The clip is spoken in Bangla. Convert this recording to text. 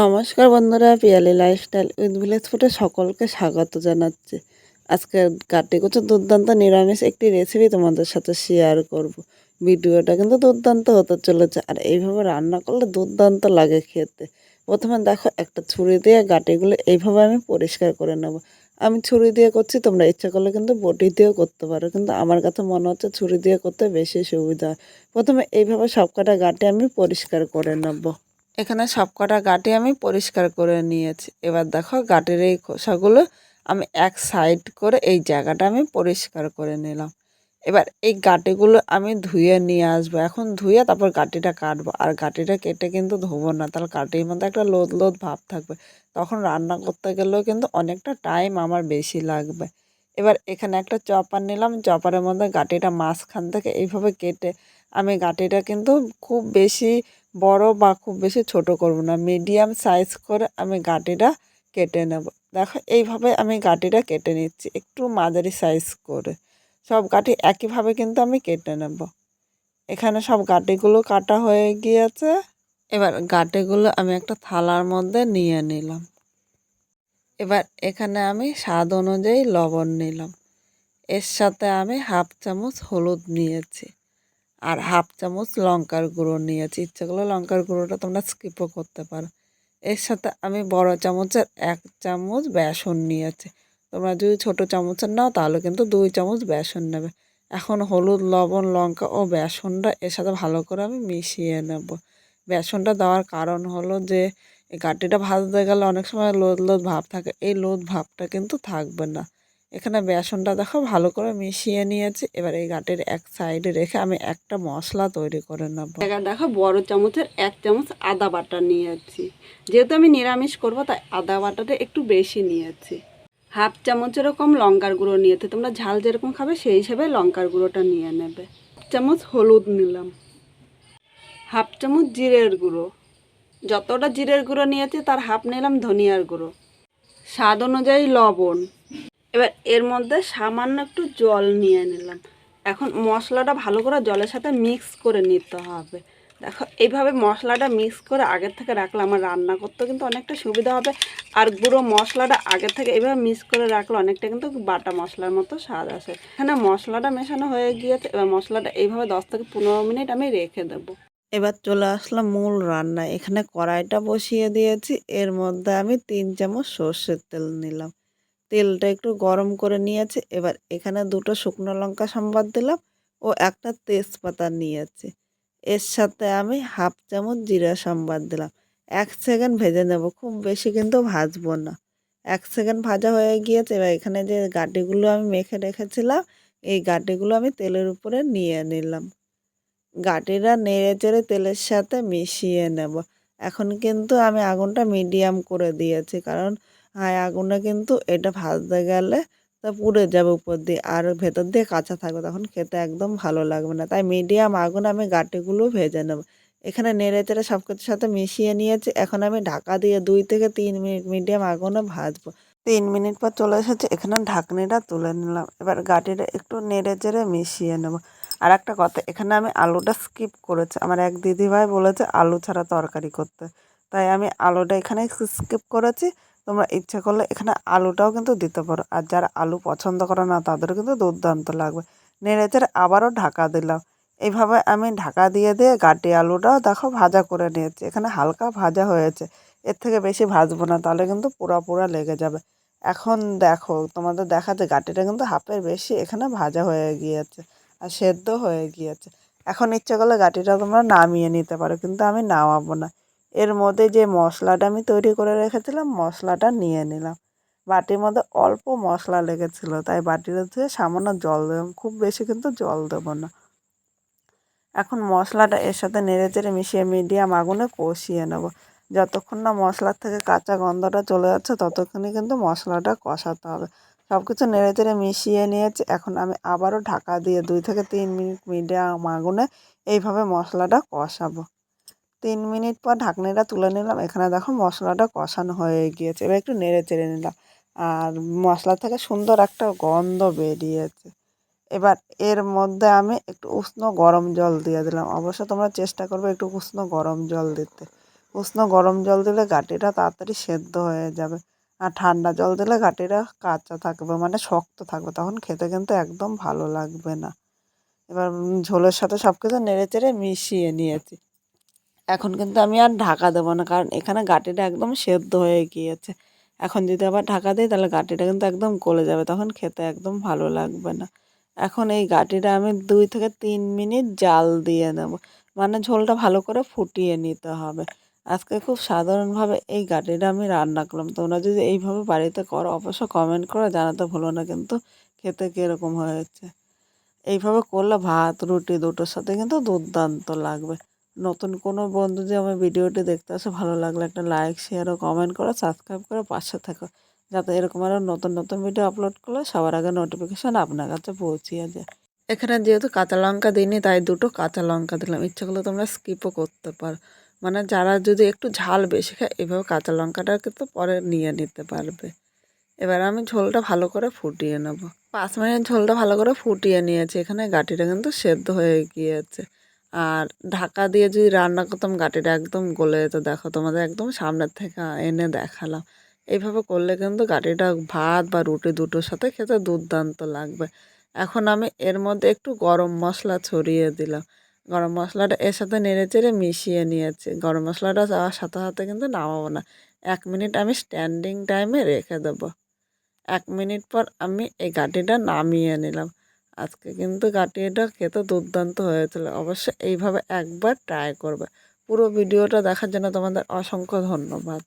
নমস্কার বন্ধুরা, পিয়ালি লাইফস্টাইল উইথ ভিলেজ ফুটে সকলকে স্বাগত জানাচ্ছি। আজকে কাটি কুচো দুর্দান্ত নিরামিষ একটি রেসিপি তোমাদের সাথে শেয়ার করব। ভিডিওটা কিন্তু দুর্দান্ত হতে চলেছে আর এইভাবে রান্না করলে দুর্দান্ত লাগে খেতে। প্রথমে দেখো, একটা ছুরি দিয়ে গাটিগুলো এইভাবে আমি পরিষ্কার করে নেব। আমি ছুরি দিয়ে করছি, তোমরা ইচ্ছা করলে কিন্তু বটি দিয়েও করতে পারো, কিন্তু আমার কাছে মনে হচ্ছে ছুরি দিয়ে করতে বেশি সুবিধা প্রথমে এইভাবে সব কটা গাটি আমি পরিষ্কার করে নেব। এখানে সব কটা গাটি আমি পরিষ্কার করে নিয়েছি। এবার দেখো গাটির এই খোসাগুলো আমি এক সাইড করে এই জায়গাটা আমি পরিষ্কার করে নিলাম। এবার এই গাটিগুলো আমি ধুয়ে নিয়ে আসব। এখন ধুয়ে তারপর গাটিটা কাটবো। আর গাটিটা কেটে কিন্তু ধোবো না। তাহলে গাটির মধ্যে একটা লোদ লোদ ভাব থাকবে। তখন রান্না করতে গেলেও কিন্তু অনেকটা টাইম আমার বেশি লাগবে। এবার এখানে একটা চপার নিলাম। চপারের মধ্যে গাটিটা মাঝখান থেকে এইভাবে কেটে আমি গাটিটা কিন্তু খুব বেশি বড় বা খুব বেশি ছোট করব না। মিডিয়াম সাইজ করে আমি গাটিটা কেটে নেব। দেখো, এইভাবে আমি গাঁটিটা কেটে নিচ্ছি, একটু মাঝারি সাইজ করে। সব গাটি একইভাবে কিন্তু আমি কেটে নেব। এখানে সব গাঁটিগুলো কাটা হয়ে গিয়েছে। এবার গাঁটিগুলো আমি একটা থালার মধ্যে নিয়ে নিলাম। এবার এখানে আমি স্বাদ অনুযায়ী লবণ নিলাম। এর সাথে আমি হাফ চামচ হলুদ নিয়েছি। আর হাফ চামচ লঙ্কার গুঁড়ো নিয়েছি। ইচ্ছা করলে লঙ্কার গুঁড়োটা তোমরা স্কিপও করতে পারো। এর সাথে আমি বড় চামচের এক চামচ বেসন নিয়েছি। তোমরা যদি ছোটো চামচের নাও, তাহলে কিন্তু দুই চামচ বেসন নেবে। এখন হলুদ, লবণ, লঙ্কা ও বেসনটা এর সাথে ভালো করে আমি মিশিয়ে নেব। বেসনটা দেওয়ার কারণ হলো যে, এই গাটিটা ভাজতে গেলে অনেক সময় লোদ লোদ ভাব থাকে। এই লোদ ভাবটা কিন্তু থাকবে না। এখানে বেসনটা দেখো ভালো করে মিশিয়ে নিয়েছি। এবার এই গাটির এক সাইডে রেখে আমি একটা মশলা তৈরি করে নেব। দেখো বড় চামচের এক চামচ আদা বাটা নিয়েছি। যেহেতু আমি নিরামিষ করব, তাই আদা বাটাটা একটু বেশি নিয়েছি। হাফ চামচের কম লঙ্কার গুঁড়ো নিয়েছে। তোমরা ঝাল যেরকম খাবে, সেই হিসেবে লঙ্কার গুঁড়োটা নিয়ে নেবে। চামচ হলুদ নিলাম। হাফ চামচ জিরের গুঁড়ো। যতটা জিরের গুঁড়ো নিয়েছি, তার হাফ নিলাম ধনিয়ার গুঁড়ো। স্বাদ অনুযায়ী লবণ। এবার এর মধ্যে সামান্য একটু জল নিয়ে নিলাম। এখন মশলাটা ভালো করে জলের সাথে মিক্স করে নিতে হবে। দেখো, এইভাবে মশলাটা মিক্স করে আগের থেকে রাখলে আমার রান্না করতে কিন্তু অনেকটা সুবিধা হবে। আর গুঁড়ো মশলাটা আগের থেকে এইভাবে মিক্স করে রাখলে অনেকটা কিন্তু বাটা মশলার মতো স্বাদ আসে। এখানে মশলাটা মেশানো হয়ে গিয়েছে, এবার মশলাটা এইভাবে দশ থেকে পনেরো মিনিট আমি রেখে দেবো। এবার চলে আসলাম মূল রান্না এখানে কড়াইটা বসিয়ে দিয়েছি। এর মধ্যে আমি তিন চামচ সর্ষের তেল নিলাম। তেলটা একটু গরম করে নিয়েছে। এবার এখানে দুটো শুকনো লঙ্কা সম্বাদ দিলাম ও একটা তেজপাতা নিয়েছি। এর সাথে আমি হাফ চামচ জিরা সম্বাদ দিলাম। এক সেকেন্ড ভেজে নেব, খুব বেশি কিন্তু ভাজবো না। এক সেকেন্ড ভাজা হয়ে গিয়েছে, এবার এখানে যে গাটিগুলো আমি মেখে রেখেছিলাম, এই গাটিগুলো আমি তেলের উপরে নিয়ে নিলাম। গাটিরা নেড়ে চেড়ে তেলের সাথে মিশিয়ে নেব। এখন কিন্তু আমি আগুনটা মিডিয়াম করে দিয়েছি, কারণ হাই আগুনে কিন্তু এটা ভাজতে গেলে তা পুড়ে যাবে উপর দিয়ে আর ভেতর দিয়ে কাঁচা থাকবে, তখন খেতে একদম ভালো লাগবে না। তাই মিডিয়াম আগুনে আমি গাটিগুলো ভেজে নেব। এখানে নেড়ে চেড়ে সব কিছুর সাথে মিশিয়ে নিয়েছি। এখন আমি ঢাকা দিয়ে দুই থেকে তিন মিনিট মিডিয়াম আগুনে ভাজবো। তিন মিনিট পর চলে এসেছে, এখানে ঢাকনিটা তুলে নিলাম। এবার গাটিটা একটু নেড়ে চেড়ে মিশিয়ে নেব। আর একটা কথা, এখানে আমি আলুটা স্কিপ করেছি। আমার এক দিদিভাই বলেছে, আলু ছাড়া তরকারি করতে। তাই আমি আলুটা এখানে স্কিপ করেছি। তোমরা ইচ্ছে করলে এখানে আলুটাও কিন্তু দিতে পারো। আর যারা আলু পছন্দ করে না, তাদেরও কিন্তু দুর্দান্ত লাগবে। নেড়ে চেড়ে আবারও ঢাকা দিলাম। এইভাবে আমি ঢাকা দিয়ে দিয়ে গাটি আলুটাও দেখো ভাজা করে নিয়েছি। এখানে হালকা ভাজা হয়েছে। এর থেকে বেশি ভাজবো না, তাহলে কিন্তু পুরা পুরা লেগে যাবে। এখন দেখো, তোমাদের দেখাতে গাটিটা কিন্তু হাফের বেশি এখানে ভাজা হয়ে গিয়েছে আর সেদ্ধ হয়ে গিয়েছে। এখন ইচ্ছে করলে গাটিটা তোমরা নামিয়ে নিতে পারো, কিন্তু আমি নামাবো না। এর মধ্যে যে মশলাটা আমি তৈরি করে রেখেছিলাম, মশলাটা নিয়ে নিলাম। বাটির মধ্যে অল্প মশলা লেগেছিলো, তাই বাটির ধুয়ে সামান্য জল দেবো, খুব বেশি কিন্তু জল দেবো না। এখন মশলাটা এর সাথে নেড়ে চেড়ে মিশিয়ে মিডিয়াম আগুনে কষিয়ে নেব। যতক্ষণ না মশলার থেকে কাঁচা গন্ধটা চলে যাচ্ছে, ততক্ষণই কিন্তু মশলাটা কষাতে হবে। সব কিছু নেড়ে চেড়ে মিশিয়ে নিয়েছি, এখন আমি আবারও ঢাকা দিয়ে দুই থেকে তিন মিনিট মিডিয়াম আগুনে এইভাবে মশলাটা কষাবো। তিন মিনিট পর ঢাকনিটা তুলে নিলাম। এখানে দেখো মশলাটা কষানো হয়ে গিয়েছে। এবার একটু নেড়ে চেড়ে নিলাম। আর মশলা থেকে সুন্দর একটা গন্ধ বেরিয়েছে। এবার এর মধ্যে আমি একটু উষ্ণ গরম জল দিয়ে দিলাম। অবশ্য তোমরা চেষ্টা করবে একটু উষ্ণ গরম জল দিতে। উষ্ণ গরম জল দিলে গাটিটা তাড়াতাড়ি সেদ্ধ হয়ে যাবে। আর ঠান্ডা জল দিলে গাটিটা কাঁচা থাকবে মানে শক্ত থাকবে। তখন খেতে কিন্তু একদম ভালো লাগবে না। এবার ঝোলের সাথে সব কিছু নেড়ে চেড়ে মিশিয়ে নিয়েছি। এখন কিন্তু আমি আর ঢাকা দেবো না, কারণ এখানে গাটিটা একদম সেদ্ধ হয়ে গিয়েছে। এখন যদি আবার ঢাকা দিই, তাহলে গাটিটা কিন্তু একদম গলে যাবে, তখন খেতে একদম ভালো লাগবে না। এখন এই গাটিটা আমি দুই থেকে তিন মিনিট জাল দিয়ে নেব মানে ঝোলটা ভালো করে ফুটিয়ে নিতে হবে। আজকে খুব সাধারণভাবে এই গাটিটা আমি রান্না করলাম। তোমরা যদি এইভাবে বাড়িতে করো অবশ্য কমেন্ট করে জানাতে ভুলো না, কিন্তু খেতে কীরকম হয়েছে। এইভাবে করলে ভাত, রুটি দুটোর সাথে কিন্তু দুর্দান্ত লাগবে। নতুন কোনো বন্ধু যে আমার ভিডিওটি দেখতে আসে, ভালো লাগলে একটা লাইক শেয়ার ও কমেন্ট করে সাবস্ক্রাইব করে পাশে থাকো। যাতে এরকম আরও নতুন নতুন ভিডিও আপলোড করলে সবার আগে নোটিফিকেশান আপনার কাছে পৌঁছিয়ে যায়। এখানে যেহেতু কাঁচা লঙ্কা দিইনি, তাই দুটো কাঁচা লঙ্কা দিলাম। ইচ্ছা করলে তোমরা স্কিপও করতে পারো। মানে যারা যদি একটু ঝাল বেশি খায়, এভাবে কাঁচা লঙ্কাটা কিন্তু পরে নিয়ে নিতে পারবে। এবার আমি ঝোলটা ভালো করে ফুটিয়ে নেব। পাঁচ মিনিট ঝোলটা ভালো করে ফুটিয়ে নিয়েছি। এখানে গাটিটা কিন্তু সেদ্ধ হয়ে গিয়েছে। আর ঢাকা দিয়ে যদি রান্না করতাম, গাটিটা একদম গলে যেত। দেখো, তোমাদের একদম সামনের থেকে এনে দেখালাম। এইভাবে করলে কিন্তু গাটিটা ভাত বা রুটি দুটোর সাথে খেতে দুর্দান্ত লাগবে। এখন আমি এর মধ্যে একটু গরম মশলা ছড়িয়ে দিলাম। গরম মশলাটা এর সাথে নেড়ে চেড়ে মিশিয়ে নিয়েছি। গরম মশলাটা যাওয়ার সাথে সাথে কিন্তু নামাবো না। এক মিনিট আমি স্ট্যান্ডিং টাইমে রেখে দেবো। এক মিনিট পর আমি এই গাটিটা নামিয়ে নিলাম। আজকে কিন্তু কাটিয়েটা খেতে দুর্দান্ত হয়েছিল। অবশ্যই এইভাবে একবার ট্রাই করবে। পুরো ভিডিওটা দেখার জন্য তোমাদের অসংখ্য ধন্যবাদ।